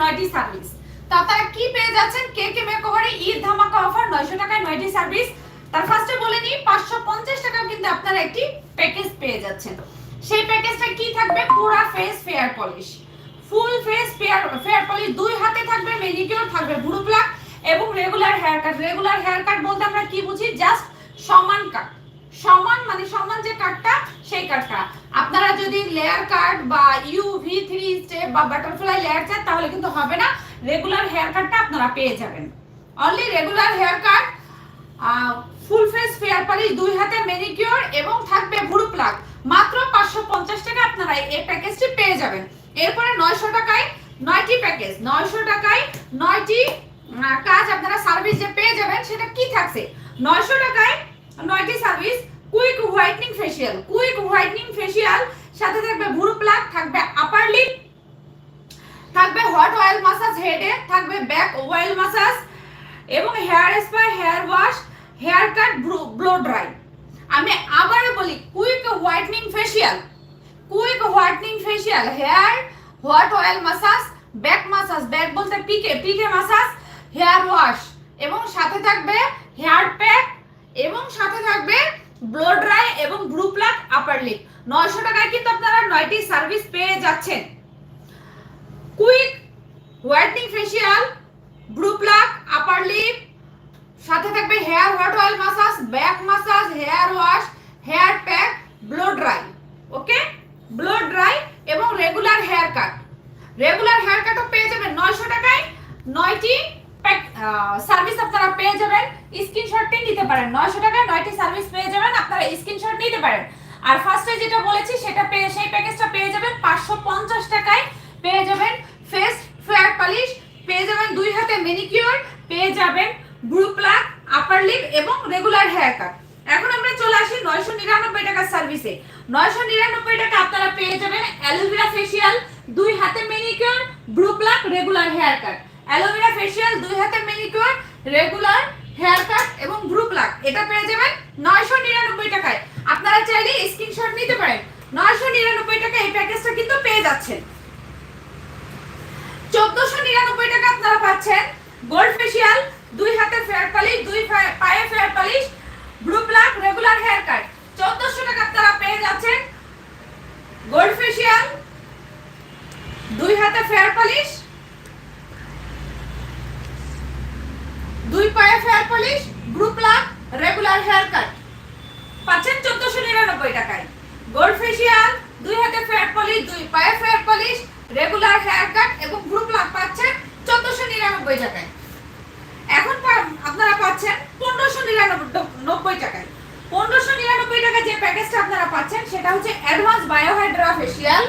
নয়টি সার্ভিস তো আপনারা কি পেয়ে যাচ্ছেন? কে কে মেকওভারে ঈদ ধামাকা অফার নয়শো টাকায় নয়টি সার্ভিস তার ফার্স্টে বলে নিই, পাঁচশো পঞ্চাশ টাকা কিন্তু আপনারা একটি প্যাকেজ পেয়ে যাচ্ছেন। সেই প্যাকেজটা কি থাকবে? পুরা face fair polish full face fair fair polish দুই হাতে থাকবে মেনিকিউর থাকবে ভুরু প্লাক এবং regular hair cut regular hair cut বলতে আমরা কি বুঝি? জাস্ট সমান কাট সমান মানে সমান যে কাটটা সেই কাটটা আপনারা যদি লেয়ার কাট বা ইউ ভি থ্রি স্টেপ বা বাটারফ্লাই লেয়ার চান, তাহলে কিন্তু হবে না। রেগুলার হেয়ার কাটটা আপনারা পেয়ে যাবেন। Only regular hair cut full face fair polish দুই হাতে ম্যানিকিউর এবং থাকবে ভুরু প্লাগ মাত্র পাঁচশো পঞ্চাশ টাকা আপনারা এই প্যাকেজটি পেয়ে যাবেন। এরপরে নয়শো টাকায় নয়টি প্যাকেজ নয়শো টাকায় নয়টি কাজ আপনারা সার্ভিস যে পেয়ে যাবেন, সেটা কি থাকছে? নয়শো টাকায় নয়টি service quick whitening facial quick whitening facial সাথে থাকবে ভুরু প্লাগ থাকবে আপার লিপ থাকবে হট অয়েল মাসাজ হেডে থাকবে ব্যাক অয়েল মাসাজ এবং hair spa hair wash hair cut blow dry আমি আবারও বলি quick whitening facial quick whitening facial hair hot oil massage back massage back বলতে পিকে পিকে মাসাজ হেয়ার ওয়াশ এবং সাথে থাকবে হেয়ার প্যাক এবং সাথে থাকবে ব্লো ড্রাই এবং ব্লু প্লাক আপার লিপ। নয়শো টাকায় কিন্তু আপনারা নয়টি সার্ভিস পেয়ে যাচ্ছেন। Quick, whitening facial blue pluck upper lip, সাথে থাকবে hair hot oil massage, back massage, hair wash, hair pack blow dry. Okay? Blow dry এবং regular hair cut. Regular hair কাটও পেয়ে যাবেন নয়শো টাকায়। নয়টি সার্ভিস আপনারা পেয়ে যাবেন। স্ক্রিনশটটি নিতে পারেন। নয়শো টাকায় নয়টি সার্ভিস পেয়ে যাবেন, আপনারা স্ক্রিনশট নিতে পারেন। আর ফার্স্টে যেটা বলেছি, সেটা পেয়ে সেই প্যাকেজটা পেয়ে যাবেন পাঁচশো পঞ্চাশ টাকায়। পেয়ে যাবেন ফেস ফেয়ার পালিশ পেয়ে যাবেন দুই হাতে মেনিকিউর পেয়ে যাবেন ব্রু প্লাক আপার লিপ এবং রেগুলার হেয়ার কাট এখন আমরা চলে আসি নয়শো নিরানব্বই টাকার সার্ভিসে নয়শো নিরানব্বই টাকা আপনারা পেয়ে যাবেন অ্যালোভেরা ফেসিয়াল দুই হাতে manicure Bru pluck regular hair cut aloe vera facial দুই হাতে মেনিকিউর রেগুলার হেয়ার কাট এবং ব্রু প্লাক এটা পেয়ে যাবেন নয়শো নিরানব্বই টাকায়। আপনারা চাইলে স্ক্রিনশট নিতে পারেন। নয়শো নিরানব্বই টাকা এই প্যাকেজটা কিন্তু পেয়ে যাচ্ছেন। চোদ্দশো নিরানব্বই টাকা আপনারা পাচ্ছেন গোল্ড ফেসিয়াল দুই হাতে ফেয়ার পালিশ দুই পায়ে fair polish blue pluck regular hair cut চোদ্দশো টাকা আপনারা পেয়ে যাচ্ছেন গোল্ড ফেসিয়াল দুই হাতে ফেয়ার পালিশ দুই পায়ে ফেয়ার পলিশ গ্রুপ প্লাক রেগুলার হেয়ার কাট পাচ্ছেন চোদ্দশো নিরানব্বই টাকায়। গোল্ড ফেসিয়াল দুই হাতে ফেয়ার পলিশ দুই পায়ে fair polish regular hair cut এবং গ্রুপ লাভ পাচ্ছেন চোদ্দশো নিরানব্বই টাকায়। এখন আপনারা পাচ্ছেন পনেরোশো নিরানব্বই টাকায়। পনেরোশো নিরানব্বই টাকা যে প্যাকেজটা আপনারা পাচ্ছেন, সেটা হচ্ছে অ্যাডভান্স বায়োহাইড্রা ফেসিয়াল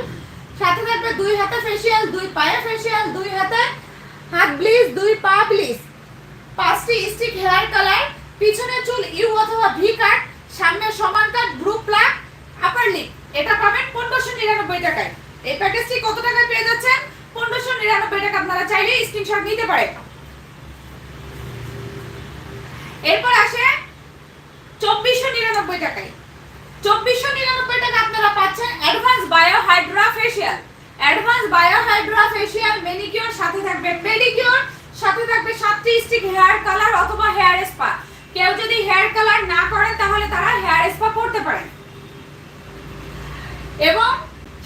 সাথে থাকবে দুই হাতে ফেসিয়াল দুই পায়ে ফেসিয়াল দুই হাতে হাত ব্লিজ দুই পা ব্লিজ পাঁচটি স্টিক হেয়ার কালার পিছনে চুল ইউ অথবা ভি কাট, সামনে সমান কাট গ্রুপ প্লাক আপার লিপ এটা পাবেন পনেরোশো নিরানব্বই টাকায়। এই প্যাকেজটি কত টাকায় পেয়ে যাচ্ছেন? পনেরোশো নিরানব্বই টাকা আপনারা চাইলে স্ক্রিনশট নিতে পারেন। এরপর আসে চব্বিশশো নিরানব্বই টাকায়। চব্বিশশো নিরানব্বই টাকা আপনারা পাচ্ছেন advance bio hydra facial advance bio hydra facial manicure সাথে থাকবে পেডিকিউর সাথে থাকবে সাতটি স্টিক হেয়ার কালার অথবা হেয়ার স্পা কেউ যদি হেয়ার কালার না করেন, তাহলে তারা হেয়ার স্পা করতে পারেন। এবং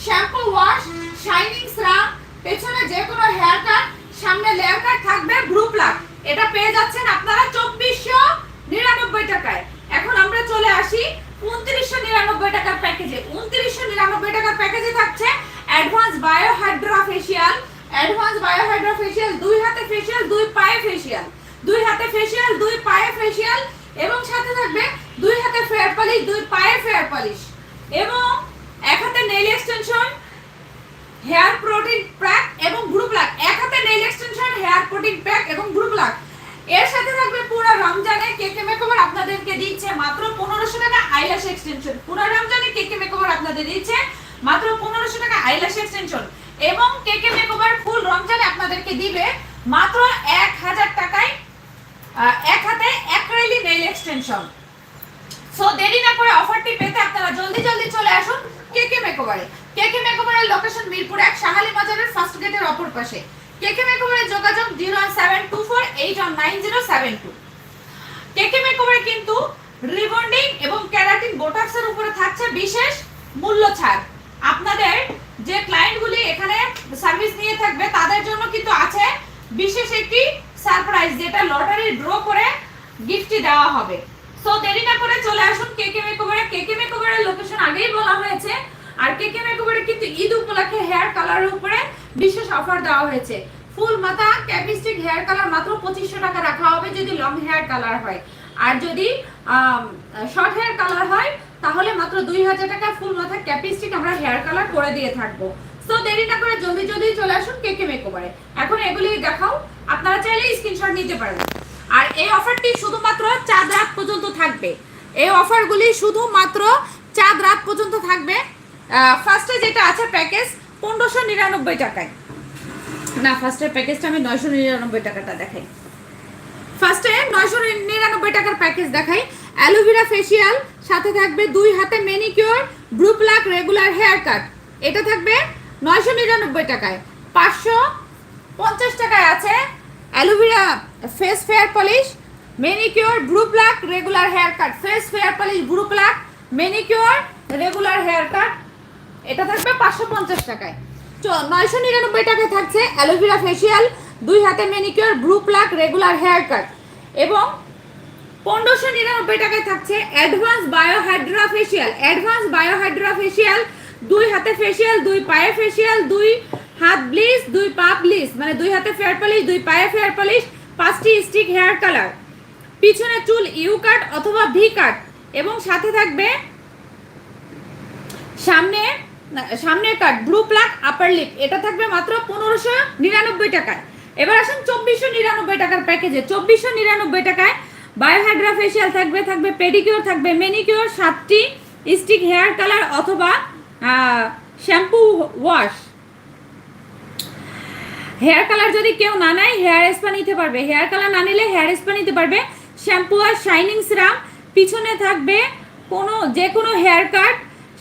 শ্যাম্পু ওয়াশ শাইনিং স্রাব পেছনে যে কোনো হেয়ার কাট সামনে লেয়ার কাট থাকবে ব্লু প্লাক এটা পেয়ে যাচ্ছেন আপনারা চব্বিশশো নিরানব্বই টাকায়। এখন আমরা চলে আসি উনত্রিশশো নিরানব্বই টাকার প্যাকেজে উনত্রিশশো নিরানব্বই টাকার প্যাকেজে থাকছে advance bio hydra facial advance bio hydra facial, দুই হাতে ফেসিয়াল, দুই পায়ে ফেসিয়াল। দুই হাতে ফেসিয়াল, দুই পায়ে ফেসিয়াল এবং সাথে থাকবে দুই হাতে ফেয়ার পলিশ, দুই পায়ে ফেয়ার পলিশ। এবং এক হাতে nail extension, hair protein pack এবং গ্রুপ প্লাক এক হাতে nail extension, hair protein pack এবং গ্রুপ প্লাক এর সাথে থাকবে পুরো রমজানে কেকে মেকওভার আপনাদেরকে দিচ্ছে মাত্র পনেরোশো টাকা আইল্যাশ এক্সটেনশন। পুরো রমজানে কেকে মেকওভার আপনাদের দিচ্ছে মাত্র পনেরোশো টাকা আইল্যাশ এক্সটেনশন। এবং কেকে মেকওভার ফুল রমজানে আপনাদেরকে দিবে মাত্র এক হাজার টাকায় এক হাতে অ্যাক্রেলি নেইল এক্সটেনশন সো দেরি না করে অফারটি পেতে আপনারা জলদি জলদি চলে আসুন কেকে মেকওভারে কেকে মেকওভারের লোকেশন মিরপুর এক, সাহালি বাজারের ফার্স্ট গেটের অপর পাশে। কেকে মেকওভারে যোগাযোগ zero seven two four eight one nine zero seven two. KK মেকওভারে কিন্তু রিবন্ডিং এবং ক্যারাটিন বোটক্সের উপরে থাকছে বিশেষ মূল্য ছাড়। আপনাদের যে ক্লায়েন্টগুলি এখানে সার্ভিস নিয়ে থাকবে, তাদের জন্য কিন্তু আছে বিশেষ একটি সারপ্রাইজ যেটা লটারি ড্র করে গিফটটি দেওয়া হবে। সো দেরি না করে চলে আসুন কে কেকে মেকওভারে। কেকে মেকওভারের লোকেশন আগেই বলা হয়েছে। আর কেকে মেকওভারে কিন্তু ঈদ উপলক্ষে হেয়ার কালারের উপরে বিশেষ অফার দেওয়া হয়েছে। ফুল মাথা ক্যাপিস্টিক হেয়ার কালার মাত্র পঁচিশশো টাকা রাখা হবে যদি লং হেয়ার কালার হয়। আর যদি শর্ট হেয়ার কালার হয় তাহলে মাত্র দুই হাজার টাকা ফুল মাথা ক্যাপিস্টিক আমরা হেয়ার কালার করে দিয়ে থাকব। সো দেরি না করে জলদি জলদি চলে আসুন কেকে মেকওভারে। এখন এগুলি দেখাও, আপনারা চাইলে স্ক্রিনশট নিতে পারেন। আর এই অফারটি শুধুমাত্র চাঁদ রাত পর্যন্ত থাকবে। এই অফারগুলি শুধুমাত্র চাঁদ রাত পর্যন্ত থাকবে। ফার্স্টে যেটা আছে প্যাকেজ পনেরোশো নিরানব্বই টাকায়। না ফার্স্টের প্যাকেজটা আমি নয়শো নিরানব্বই টাকাটা দেখাই। ফার্স্টে নয়শো নিরানব্বই টাকার প্যাকেজ দেখাই। অ্যালোভেরা ফেসিয়াল সাথে থাকবে দুই হাতে ম্যানিকিওর ব্লু প্লাক রেগুলার হেয়ার কাট এটা থাকবে নয়শো নিরানব্বই টাকায়। পাঁচশো পঞ্চাশ টাকায় আছে aloe vera face fair polish manicure blue pluck regular hair cut face fair polish blue pluck manicure regular hair cut এটা থাকবে পাঁচশো পঞ্চাশ টাকায়। নয়শো নিরানব্বই টাকায় থাকছে অ্যালোভেরা ফেসিয়াল দুই হাতে ম্যানিকিওর ব্লু প্লাক রেগুলার হেয়ার কাট এবং পনেরোশো নিরানব্বই টাকায় থাকছে অ্যাডভান্স অ্যাডভান্স দুই হাতে ফেসিয়াল, দুই পায়ে ফেসিয়াল, দুই হাত দুই পা মানে দুই হাতে ফেয়ার পলিশ, দুই পায়ে ফেয়ার পলিশ, পাঁচটি স্টিক হেয়ার কালার। পিছনে চুল ইউ কাট অথবা ভি কাট, এবং সাথে থাকবে সামনে সামনের cut, blue pluck upper lip, এটা থাকবে মাত্র পনেরোশো নিরানব্বই টাকায়। এবার আসুন চব্বিশশো নিরানব্বই টাকার প্যাকেজে। চব্বিশশো নিরানব্বই টাকায় বায়োহাইড্রা ফেসিয়াল থাকবে থাকবে পেডিকিওর থাকবে মেনিকিওর সাতটি স্টিক হেয়ার কালার অথবা শ্যাম্পু ওয়াশ হেয়ার কালার যদি কেউ না নেয় হেয়ার স্পা নিতে পারবে। হেয়ার কালার না নিলে হেয়ার স্পা নিতে পারবে। শ্যাম্পু আর শাইনিং সিরাম পিছনে থাকবে কোনো যে কোনো হেয়ার কাট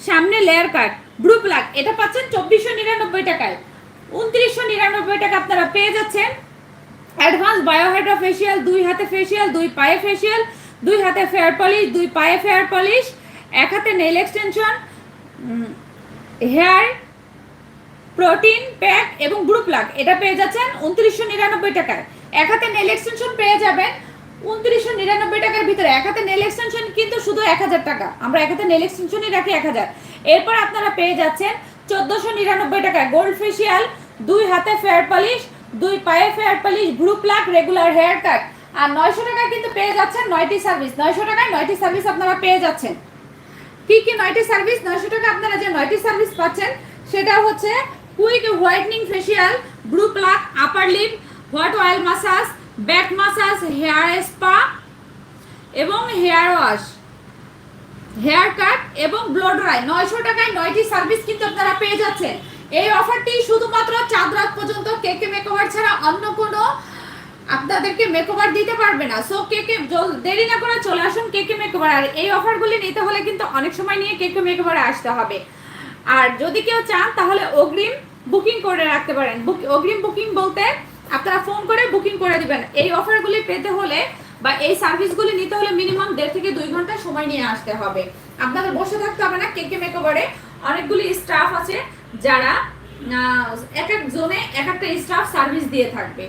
সামনে লেয়ার কাট ব্লু প্লাক এটা পাচ্ছেন চব্বিশশো নিরানব্বই টাকায়। উনত্রিশশো নিরানব্বই টাকা আপনারা পেয়ে যাচ্ছেন। অ্যাডভান্স বায়োহাইড্রা ফেসিয়াল দুই হাতে ফেসিয়াল দুই পায়ে ফেসিয়াল দুই হাতে ফেয়ার পলিশ দুই পায়ে ফেয়ার পলিশ এক হাতে nail extension hair protein pack এবং গ্রুপ লাগ এটা পেয়ে যাচ্ছেন উনত্রিশশো নিরানব্বই টাকায়। এক হাতে নেল এক্সটেনশন পেয়ে যাবেন উনত্রিশশো নিরানব্বই টাকার ভিতরে। এক হাতে নেল এক্সটেনশন কিন্তু শুধু এক হাজার টাকা। আমরা এক হাতে নেল এক্সটেনশনই রাখি এক হাজার। এরপর আপনারা পেয়ে যাচ্ছেন চোদ্দোশো নিরানব্বই টাকায়। গোল্ড ফেসিয়াল দুই হাতে ফেয়ার পলিশ দুই পায়ে ফেয়ার পলিশ, গ্রুপ লাগ রেগুলার হেয়ার কাট আর নয়শো টাকায় কিন্তু পেয়ে যাচ্ছেন নয়টি সার্ভিস নয়শো টাকায় নয়টি সার্ভিস আপনারা পেয়ে যাচ্ছেন। কি কি নয়টি সার্ভিস নয়শো টাকা আপনারা যে নয়টি সার্ভিস পাচ্ছেন, সেটা হচ্ছে quick whitening facial blue pluck upper lip hot oil massage back massage hair spa এবং হেয়ার ওয়াশ হেয়ার কাট এবং ব্লো ড্রাই নয়শো টাকায় নয়টি সার্ভিস কিন্তু আপনারা পেয়ে যাচ্ছেন। এই অফারটি শুধুমাত্র চাঁদ রাত পর্যন্ত কেকে মেকওভার ছাড়া অন্য কোনো আপনাদেরকে মেকওভার দিতে পারবে না। সো কেকে জল- দেরি না করে চলে আসুন কেকে মেকওভার আর এই অফারগুলি নিতে হলে কিন্তু অনেক সময় নিয়ে কেকে মেকওভারে আসতে হবে। আর যদি কেউ চান, তাহলে অগ্রিম বুকিং করে রাখতে পারেন। অগ্রিম বুকিং বলতে আপনারা ফোন করে বুকিং করে দিবেন। এই অফারগুলি পেতে হলে বা এই সার্ভিসগুলি নিতে হলে মিনিমাম দেড় থেকে দুই ঘণ্টা সময় নিয়ে আসতে হবে। আপনাদের বসে থাকতে হবে না কেকে মেকওভারে অনেকগুলি স্টাফ আছে। যারা এক এক জোনে এক একটা স্টাফ সার্ভিস দিয়ে থাকবে।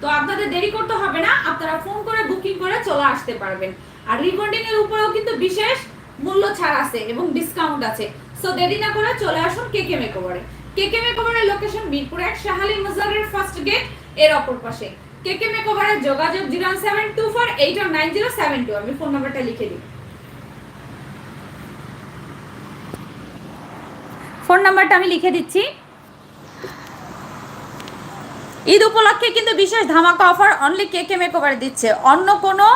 তো আপনাদের দেরি করতে হবে না, আপনারা ফোন করে বুকিং করে চলে আসতে পারবেন। আর রিবন্ডিং এর উপরেও কিন্তু বিশেষ মূল্য ছাড় আছে এবং ডিসকাউন্ট আছে। সো দেরি না করে চলে আসুন কেকে মেকওভারে কেকে মেকওভারের লোকেশন মিরপুর এক, শাহালি মজারের ফার্স্ট গেটের অপর পাশে। কে কে মেকওভারের যোগাযোগ zero seven two four eight nine zero seven two. আমি ফোন নাম্বারটা লিখে দিই। ফোন নাম্বারটা আমি লিখে দিচ্ছি। ঈদ উপলক্ষে কিন্তু বিশেষ ধামাকা offer only K K makeover দিচ্ছে? অন্য কোনো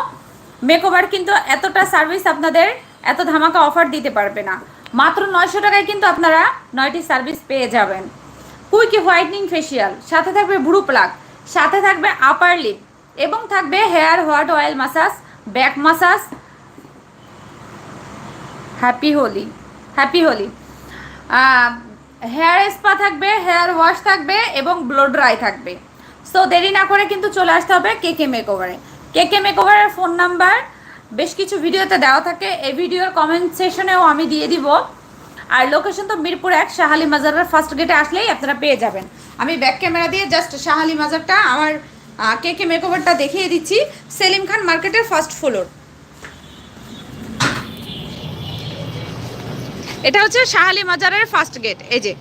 মেকওভার কিন্তু এতটা সার্ভিস আপনাদের এত ধামাকা অফার দিতে পারবে না। মাত্র নয়শো টাকায় কিন্তু আপনারা নয়টি সার্ভিস পেয়ে যাবেন। কুইকি হোয়াইটনিং ফেসিয়াল সাথে থাকবে ব্রু প্লাক সাথে থাকবে আপার লিপ এবং থাকবে hair hot oil massage back massage happy Holi happy Holi hair spa থাকবে হেয়ার ওয়াশ থাকবে এবং ব্লো ড্রাই থাকবে। সো দেরি না করে কিন্তু চলে আসতে হবে কে কে মেকওভারে কে কে মেকওভারের ফোন নাম্বার বেশ কিছু ভিডিওতে দেওয়া থাকে। এই ভিডিওর কমেন্ট সেশনেও আমি দিয়ে দিব। আর লোকেশন তো মিরপুর এক, শাহালি মাজারের ফার্স্ট গেটে আসলেই আপনারা পেয়ে যাবেন। আমি ব্যাক ক্যামেরা দিয়ে জাস্ট শাহালি মাজারটা, আমার কে কে মেকওভারটা দেখিয়ে দিচ্ছি। সেলিম খান মার্কেটের ফার্স্ট ফ্লোর এটা হচ্ছে শাহালি মাজারের ফার্স্ট গেট এই যে।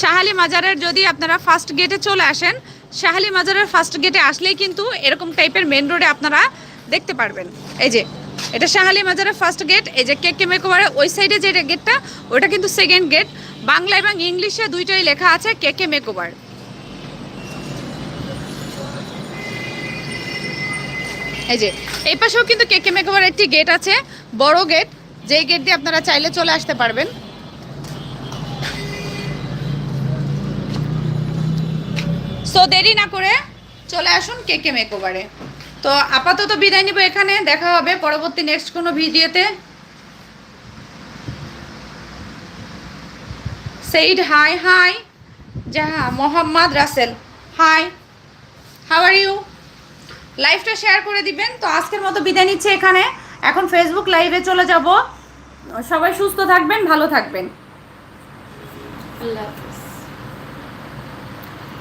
শাহালি মাজারের যদি আপনারা ফার্স্ট গেটে চলে আসেন, শাহালি মাজারের ফার্স্ট গেটে আসলেই কিন্তু এরকম টাইপের মেন রোডে আপনারা দেখতে পারবেন। এই যে, এটা শাহালি মাজারের ফার্স্ট গেট এই যে কেকে মেকোভারের ওই সাইডে যে গেটটা ওটা কিন্তু সেকেন্ড গেট বাংলা এবং ইংলিশে দুইটাই লেখা আছে কেকে মেকোভার এই যে, এই পাশেও কিন্তু কেকে মেকোভার একটি গেট আছে, বড় গেট যেই গেট দিয়ে আপনারা চাইলে চলে আসতে পারবেন। সো দেরি না করে চলে আসুন কে কে মেকওভারে তো আপাতত বিদায় নিব এখানে, দেখা হবে পরবর্তী নেক্সট কোনো ভিডিওতে said hi hi Jaha, Mohammad Rasel. Hi how are you লাইভটা শেয়ার করে দিবেন। তো আজকের মতো বিদায় নিচ্ছে এখানে। এখন ফেসবুক লাইভে চলে যাব সবাই সুস্থ থাকবেন ভালো থাকবেন আল্লাহ।